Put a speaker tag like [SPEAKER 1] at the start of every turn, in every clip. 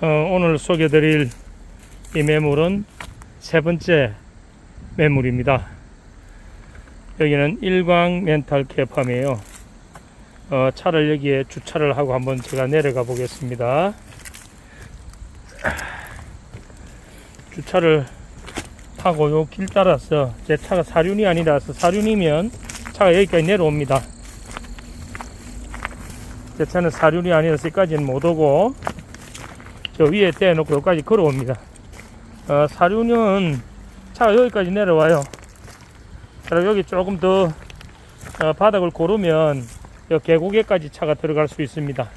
[SPEAKER 1] 어, 오늘 소개드릴 이 매물은 세 번째 매물입니다. 여기는 일광 멘탈 캐팜이에요. 어, 차를 여기에 주차를 하고 한번 제가 내려가 보겠습니다. 주차를 하고 요 길 따라서 제 차가 사륜이 아니라서 사륜이면 차가 여기까지 내려옵니다. 제 차는 사륜이 아니라서 여기까지는 못 오고 저 위에 떼놓고 여기까지 걸어옵니다. 어, 사륜은 차가 여기까지 내려와요. 그리고 여기 조금 더 어, 바닥을 고르면 여 계곡에까지 차가 들어갈 수 있습니다.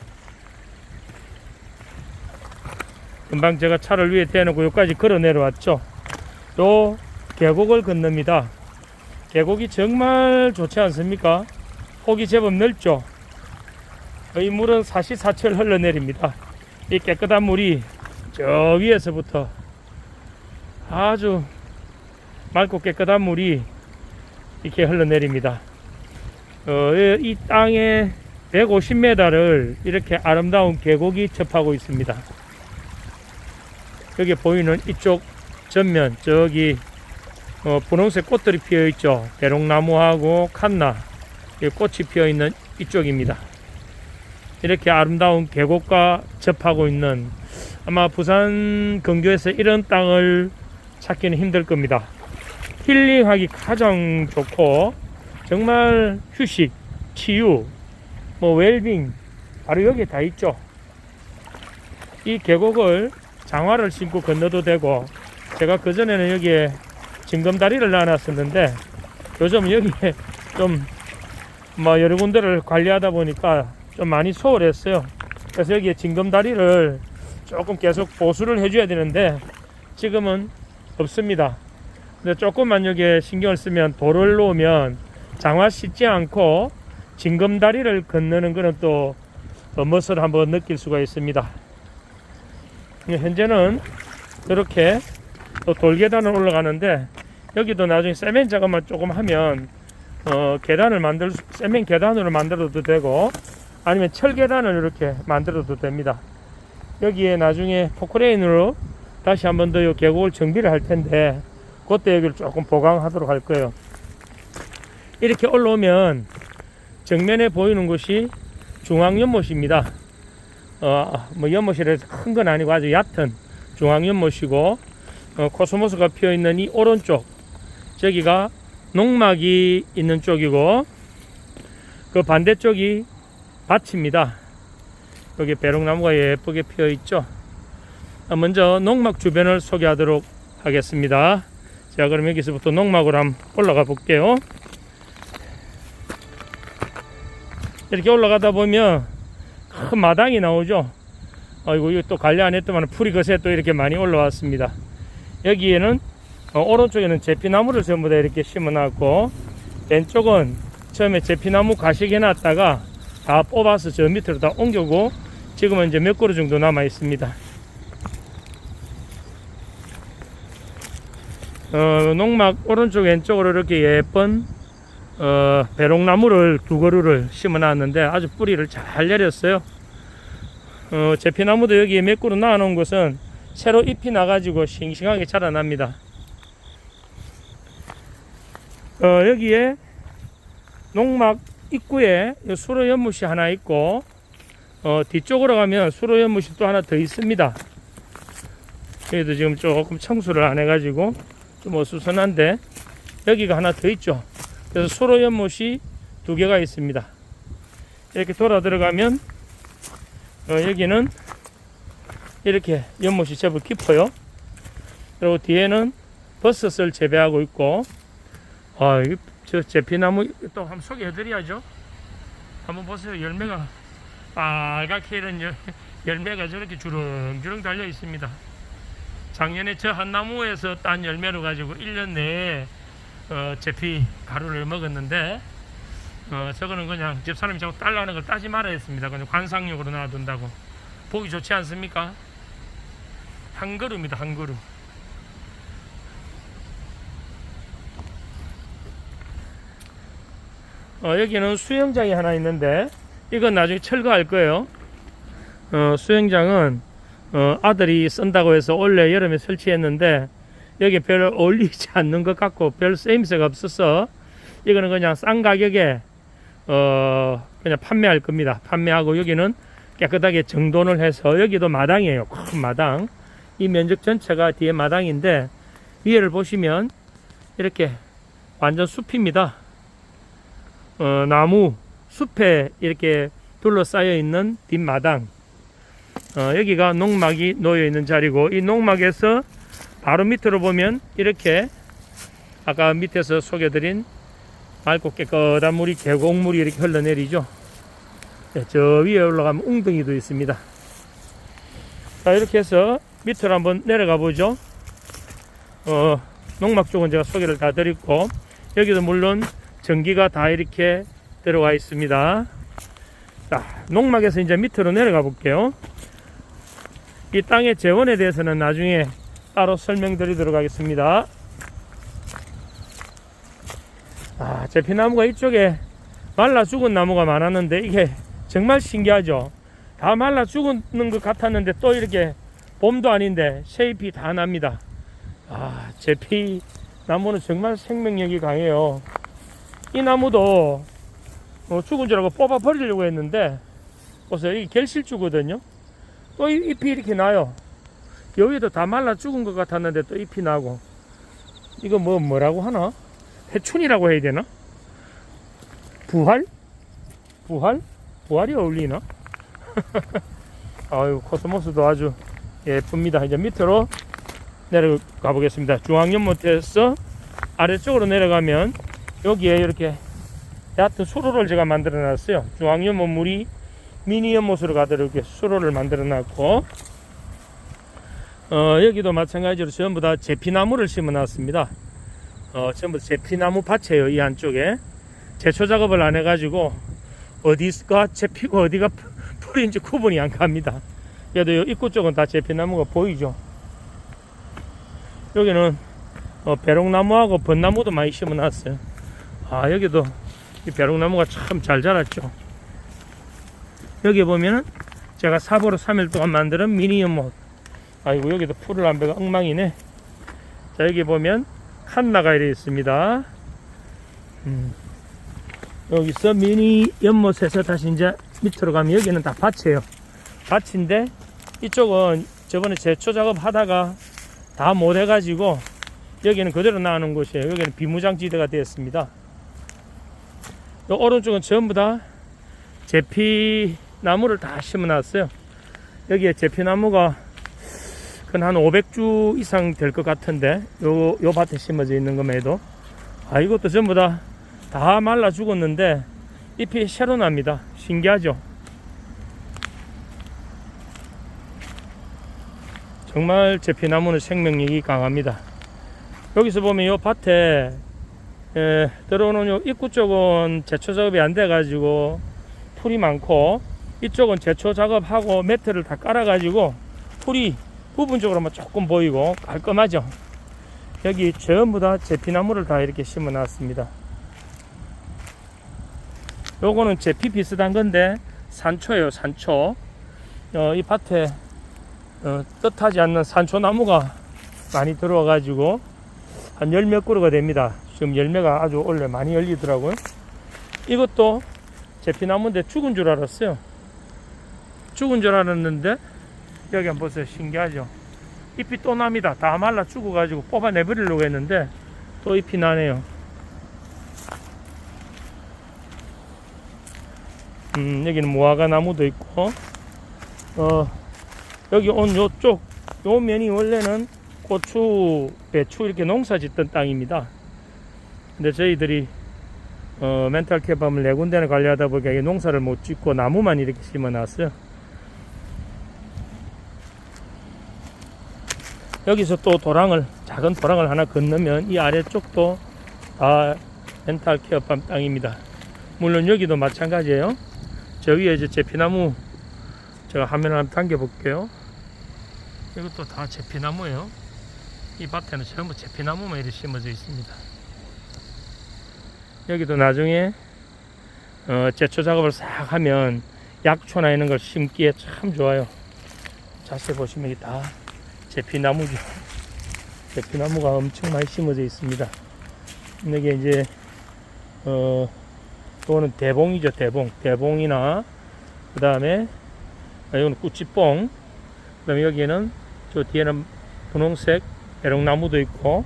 [SPEAKER 1] 금방 제가 차를 위에 떼놓고 여기까지 걸어 내려왔죠. 또 계곡을 건넙니다. 계곡이 정말 좋지 않습니까? 폭이 제법 넓죠. 이 물은 사시사철 흘러내립니다. 이 깨끗한 물이 저 위에서부터 아주 맑고 깨끗한 물이 이렇게 흘러내립니다. 어, 이 땅에 150m를 이렇게 아름다운 계곡이 접하고 있습니다. 여기 보이는 이쪽 전면 저기 어, 분홍색 꽃들이 피어 있죠. 대롱나무하고 칸나 이 꽃이 피어 있는 이쪽입니다. 이렇게 아름다운 계곡과 접하고 있는 아마 부산 근교에서 이런 땅을 찾기는 힘들 겁니다. 힐링하기 가장 좋고 정말 휴식, 치유, 뭐 웰빙 바로 여기 다 있죠. 이 계곡을 장화를 신고 건너도 되고 제가 그전에는 여기에 징검다리를 놔놨었는데 요즘 여기에 좀 뭐 여러 군데를 관리하다 보니까 좀 많이 소홀했어요. 그래서 여기에 징검다리를 조금 계속 보수를 해줘야 되는데 지금은 없습니다. 근데 조금만 여기에 신경을 쓰면 돌을 놓으면 장화 씻지 않고 징검다리를 건너는 것은 또 멋을 한번 느낄 수가 있습니다. 현재는 이렇게 또 돌계단을 올라가는데 여기도 나중에 세멘 작업만 조금 하면 어, 계단을 만들 수- 세멘 계단으로 만들어도 되고 아니면 철 계단을 이렇게 만들어도 됩니다. 여기에 나중에 포크레인으로 다시 한 번 더 이 계곡을 정비를 할 텐데 그때 여기를 조금 보강하도록 할 거예요. 이렇게 올라오면 정면에 보이는 곳이 중앙연못입니다. 어, 뭐 연못이라서 큰건 아니고 아주 얕은 중앙연못이고 어, 코스모스가 피어 있는 이 오른쪽 저기가 농막이 있는 쪽이고 그 반대쪽이 밭입니다. 여기 배롱나무가 예쁘게 피어 있죠. 어, 먼저 농막 주변을 소개하도록 하겠습니다. 자, 그럼 여기서부터 농막으로 한번 올라가 볼게요. 이렇게 올라가다 보면 큰 마당이 나오죠. 아이고, 이거 또 관리 안 했더만 풀이 거세 또 이렇게 많이 올라왔습니다. 여기에는 어, 오른쪽에는 제피나무를 전부 다 이렇게 심어 놨고 왼쪽은 처음에 제피나무 가식 해놨다가 다 뽑아서 저 밑으로 다 옮겨고 지금은 이제 몇 그루 정도 남아 있습니다. 어, 농막 오른쪽 왼쪽으로 이렇게 예쁜 어, 배롱나무를 두 그루를 심어 놨는데 아주 뿌리를 잘 내렸어요. 어, 제피나무도 여기에 몇 그루 놔놓은 것은 새로 잎이 나가지고 싱싱하게 자라납니다. 어, 여기에 농막 입구에 이 수로 연못이 하나 있고 어, 뒤쪽으로 가면 수로 연못이 또 하나 더 있습니다. 여기도 지금 조금 청소를 안 해가지고 좀 어수선한데 여기가 하나 더 있죠. 그래서 수로 연못이 두 개가 있습니다. 이렇게 돌아 들어가면 어, 여기는 이렇게 연못이 제법 깊어요. 그리고 뒤에는 버섯을 재배하고 있고, 아, 이 저 제피나무 또 한번 소개해드려야죠. 한번 보세요. 열매가 빨갛게 이런 열, 열매가 저렇게 주렁주렁 달려 있습니다. 작년에 저 한 나무에서 딴 열매로 가지고 1년 내에 어, 제피 가루를 먹었는데 어, 저거는 그냥 집사람이 자꾸 딸라는 걸 따지 말아야 했습니다. 그냥 관상용으로 놔둔다고. 보기 좋지 않습니까? 한 그루입니다, 한 그루. 어, 여기는 수영장이 하나 있는데 이건 나중에 철거할 거예요. 어, 수영장은 어, 아들이 쓴다고 해서 올해 여름에 설치했는데 여기 별 어울리지 않는 것 같고 별 쓰임새가 없어서 이거는 그냥 싼 가격에 어 그냥 판매할 겁니다. 판매하고 여기는 깨끗하게 정돈을 해서 여기도 마당이에요. 큰 마당. 이 면적 전체가 뒤에 마당인데 위에를 보시면 이렇게 완전 숲입니다. 어, 나무 숲에 이렇게 둘러싸여 있는 뒷마당. 어, 여기가 농막이 놓여 있는 자리고 이 농막에서 바로 밑으로 보면 이렇게 아까 밑에서 소개드린 맑고 깨끗한 물이 계곡물이 이렇게 흘러내리죠. 네, 저 위에 올라가면 웅덩이도 있습니다. 자 이렇게 해서 밑으로 한번 내려가 보죠. 어, 농막 쪽은 제가 소개를 다 드렸고 여기도 물론 전기가 다 이렇게 들어와 있습니다. 자, 농막에서 이제 밑으로 내려가 볼게요. 이 땅의 재원에 대해서는 나중에 따로 설명드리도록 하겠습니다. 아, 제피나무가 이쪽에 말라 죽은 나무가 많았는데 이게 정말 신기하죠. 다 말라 죽는 것 같았는데 또 이렇게 봄도 아닌데 새잎이 다 납니다. 아, 제피 나무는 정말 생명력이 강해요. 이 나무도 어, 죽은 줄 알고 뽑아 버리려고 했는데 보세요. 이게 결실주거든요. 또 이- 잎이 이렇게 나요. 여기도 다 말라 죽은 것 같았는데 또 잎이 나고 이거 뭐 뭐라고 하나? 해춘이라고 해야 되나? 부활? 부활? 부활이 어울리나? 아유 코스모스도 아주 예쁩니다. 이제 밑으로 내려가 보겠습니다. 중앙연못에서 아래쪽으로 내려가면 여기에 이렇게 얕은 수로를 제가 만들어 놨어요. 중앙연못 물이 미니 연못으로 가도록 이렇게 수로를 만들어 놨고 어, 여기도 마찬가지로 전부 다 제피나무를 심어 놨습니다. 어, 전부 제피나무 밭이에요. 이 안쪽에 제초 작업을 안 해가지고 어디가 제피고 어디가 풀- 풀인지 구분이 안 갑니다. 그래도 요 입구 쪽은 다 제피나무가 보이죠. 여기는 어, 배롱나무하고 벚나무도 많이 심어 놨어요. 아 여기도 이 배롱나무가 참 잘 자랐죠. 여기 보면은 제가 사보로 3일 동안 만드는 미니 연못. 아이고 여기도 풀을 안 베가 엉망이네. 자 여기 보면 칸나가 이래 있습니다. 음. 여기서 미니 연못에서 다시 이제 밑으로 가면 여기는 다 밭이에요. 밭인데 이쪽은 저번에 제초 작업 하다가 다 못해가지고 여기는 그대로 나오는 곳이에요. 여기는 비무장지대가 되었습니다. 요 오른쪽은 전부 다 제피 나무를 다 심어 놨어요. 여기에 제피 나무가 한 500주 이상 될 것 같은데 요, 요 밭에 심어져 있는 것만 해도 아 이것도 전부 다 다 말라 죽었는데 잎이 새로 납니다. 신기하죠? 정말 제피나무는 생명력이 강합니다. 여기서 보면 요 밭에 에, 들어오는 요 입구 쪽은 제초 작업이 안 돼 가지고 풀이 많고 이쪽은 제초 작업하고 매트를 다 깔아 가지고 풀이 부분적으로만 조금 보이고 깔끔하죠. 여기 전부 다 제피나무를 다 이렇게 심어 놨습니다. 요거는 제피 비슷한 건데 산초예요, 산초. 어, 이 밭에 어, 뜻하지 않는 산초 나무가 많이 들어와 가지고 한 열 몇 그루가 됩니다. 지금 열매가 아주 원래 많이 열리더라고요. 이것도 제피나무인데 죽은 줄 알았어요. 죽은 줄 알았는데 여기 한번 보세요. 신기하죠? 잎이 또 납니다. 다 말라 죽어가지고 뽑아내버리려고 했는데 또 잎이 나네요. 음, 여기는 무화과 나무도 있고, 어, 여기 온 요쪽, 요 면이 원래는 고추, 배추 이렇게 농사 짓던 땅입니다. 근데 저희들이 어, 멘탈 케밥을 네 군데나 관리하다 보니까 이게 농사를 못 짓고 나무만 이렇게 심어 놨어요. 여기서 또 도랑을 작은 도랑을 하나 건너면 이 아래쪽도 다 멘탈 케어팜 땅입니다. 물론 여기도 마찬가지예요. 저 위에 이제 제피나무 제가 화면을 한번 당겨 볼게요. 이것도 다 제피나무예요. 이 밭에는 전부 제피나무만 이렇게 심어져 있습니다. 여기도 나중에 어, 제초 작업을 싹 하면 약초나 이런 걸 심기에 참 좋아요. 자세히 보시면 이게 다 제피나무죠. 제피나무가 엄청 많이 심어져 있습니다. 이게 이제 어 이거는 대봉이죠 대봉 대봉이나 그 다음에 이거는 꾸치뽕 그 다음에 여기에는 저 뒤에는 분홍색 에롱나무도 있고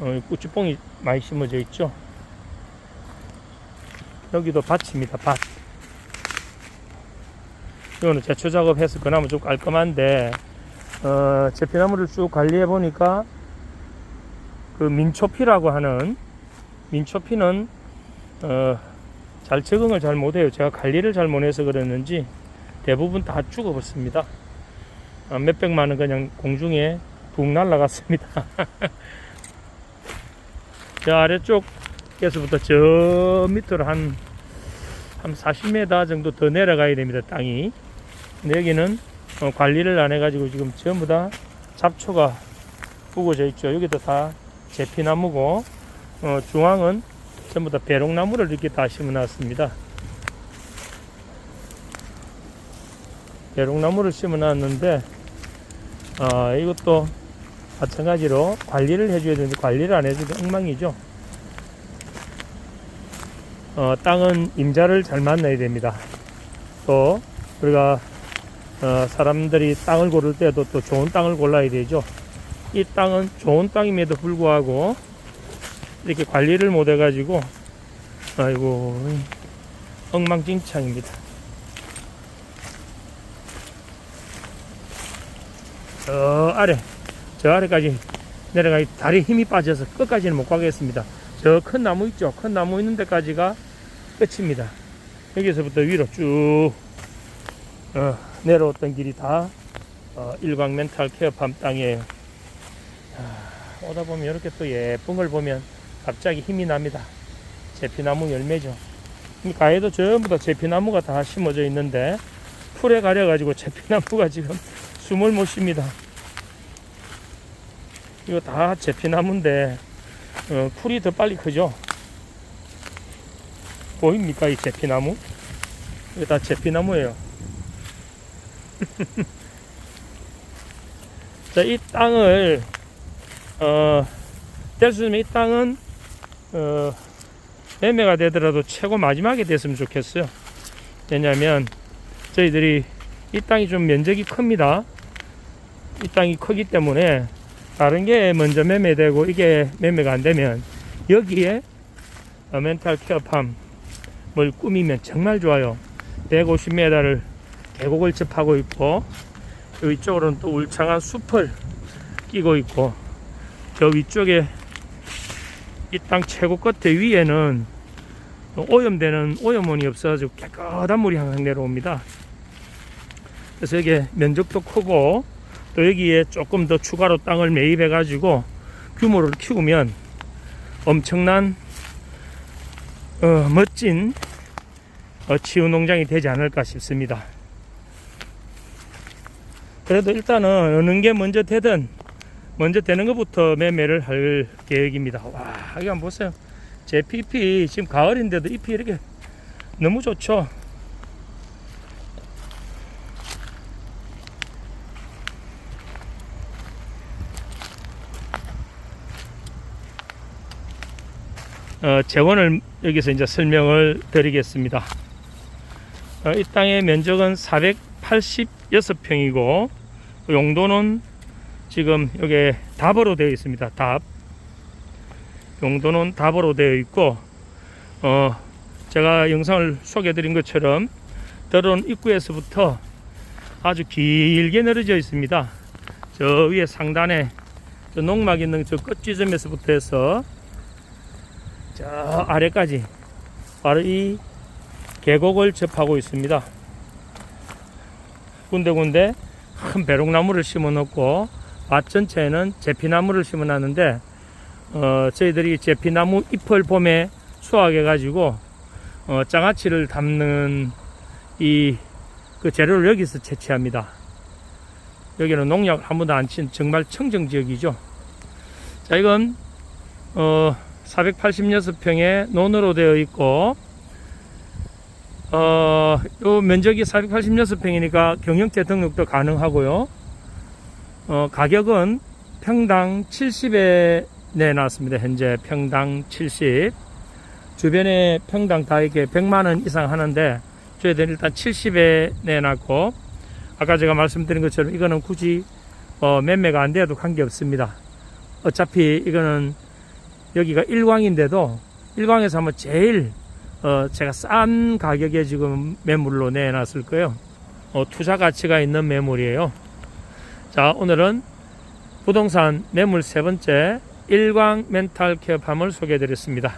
[SPEAKER 1] 어, 꾸치뽕이 많이 심어져 있죠 여기도 밭입니다 밭 이거는 제초 작업해서 그나마 좀 깔끔한데 어, 제피나무를 쭉 관리해 보니까 그 민초피라고 하는 민초피는 어, 잘 적응을 잘 못해요. 제가 관리를 잘 못해서 그랬는지 대부분 다 죽어버렸습니다. 아, 몇백만 원 그냥 공중에 북 날라갔습니다. 저 아래쪽 에서부터 저 밑으로 한, 한 40m 정도 더 내려가야 됩니다. 땅이. 근데 여기는 어, 관리를 안 해가지고 지금 전부 다 잡초가 우거져 있죠. 여기도 다 제피나무고 어, 중앙은 전부 다 배롱나무를 이렇게 다 심어놨습니다. 배롱나무를 심어놨는데 아, 이것도 마찬가지로 관리를 해줘야 되는데 관리를 안 해주면 엉망이죠. 어, 땅은 임자를 잘 만나야 됩니다. 또 우리가 어, 사람들이 땅을 고를 때도 또 좋은 땅을 골라야 되죠. 이 땅은 좋은 땅임에도 불구하고 이렇게 관리를 못 해가지고 아이고 엉망진창입니다. 저 아래 저 아래까지 내려가 다리 힘이 빠져서 끝까지는 못 가겠습니다. 저 큰 나무 있죠? 큰 나무 있는 데까지가 끝입니다. 여기서부터 위로 쭉 어, 내려왔던 길이 다 어, 일광 멘탈 케어팜 땅이에요. 아, 오다 보면 이렇게 또 예쁜 걸 보면 갑자기 힘이 납니다. 제피나무 열매죠. 이 가에도 전부 다 제피나무가 다 심어져 있는데 풀에 가려가지고 제피나무가 지금 숨을 못 쉽니다. 이거 다 제피나무인데 어, 풀이 더 빨리 크죠. 보입니까 이 제피나무? 이거 다 제피나무예요. 자, 이 땅을 어, 될수 있으면 이 땅은 어, 매매가 되더라도 최고 마지막에 됐으면 좋겠어요. 왜냐하면 저희들이 이 땅이 좀 면적이 큽니다. 이 땅이 크기 때문에 다른 게 먼저 매매되고 이게 매매가 안 되면 여기에 어, 멘탈 케어팜 을 꾸미면 정말 좋아요. 150m를 계곡을 접하고 있고 이쪽으로는 또 울창한 숲을 끼고 있고 저 위쪽에 이 땅 최고 끝에 위에는 오염되는 오염원이 없어가지고 깨끗한 물이 항상 내려옵니다. 그래서 이게 면적도 크고 또 여기에 조금 더 추가로 땅을 매입해 가지고 규모를 키우면 엄청난 어, 멋진 어, 치유 농장이 되지 않을까 싶습니다. 그래도 일단은 어느 게 먼저 되든 먼저 되는 것부터 매매를 할 계획입니다. 와, 여기 한번 보세요. 제 잎이 지금 가을인데도 잎이 이렇게 너무 좋죠. 어, 재원을 여기서 이제 설명을 드리겠습니다. 어, 이 땅의 면적은 486평이고 용도는 지금 여기 답으로 되어 있습니다. 답. 용도는 답으로 되어 있고 어 제가 영상을 소개해 드린 것처럼 들어온 입구에서부터 아주 길게 늘어져 있습니다. 저 위에 상단에 저 농막 있는 저 끝지점에서부터 해서 저 아래까지 바로 이 계곡을 접하고 있습니다. 군데군데 큰 배롱나무를 심어 놓고 밭 전체에는 제피나무를 심어 놨는데 어, 저희들이 제피나무 잎을 봄에 수확해 가지고 어, 장아찌를 담는 이 그 재료를 여기서 채취합니다. 여기는 농약 한 번도 안 친 정말 청정 지역이죠. 자 이건 어, 486평의 논으로 되어 있고 어, 요 면적이 486평이니까 경영체 등록도 가능하고요. 어, 가격은 평당 70에 내놨습니다. 현재 평당 70. 주변에 평당 다 이렇게 100만 원 이상 하는데 저희들은 일단 70에 내놨고 아까 제가 말씀드린 것처럼 이거는 굳이 어, 매매가 안 돼도 관계없습니다. 어차피 이거는 여기가 일광인데도 일광에서 하면 제일 어, 제가 싼 가격에 지금 매물로 내놨을 거예요. 어, 투자 가치가 있는 매물이에요. 자, 오늘은 부동산 매물 세 번째 일광 멘탈 케어 팜을 소개해 드렸습니다.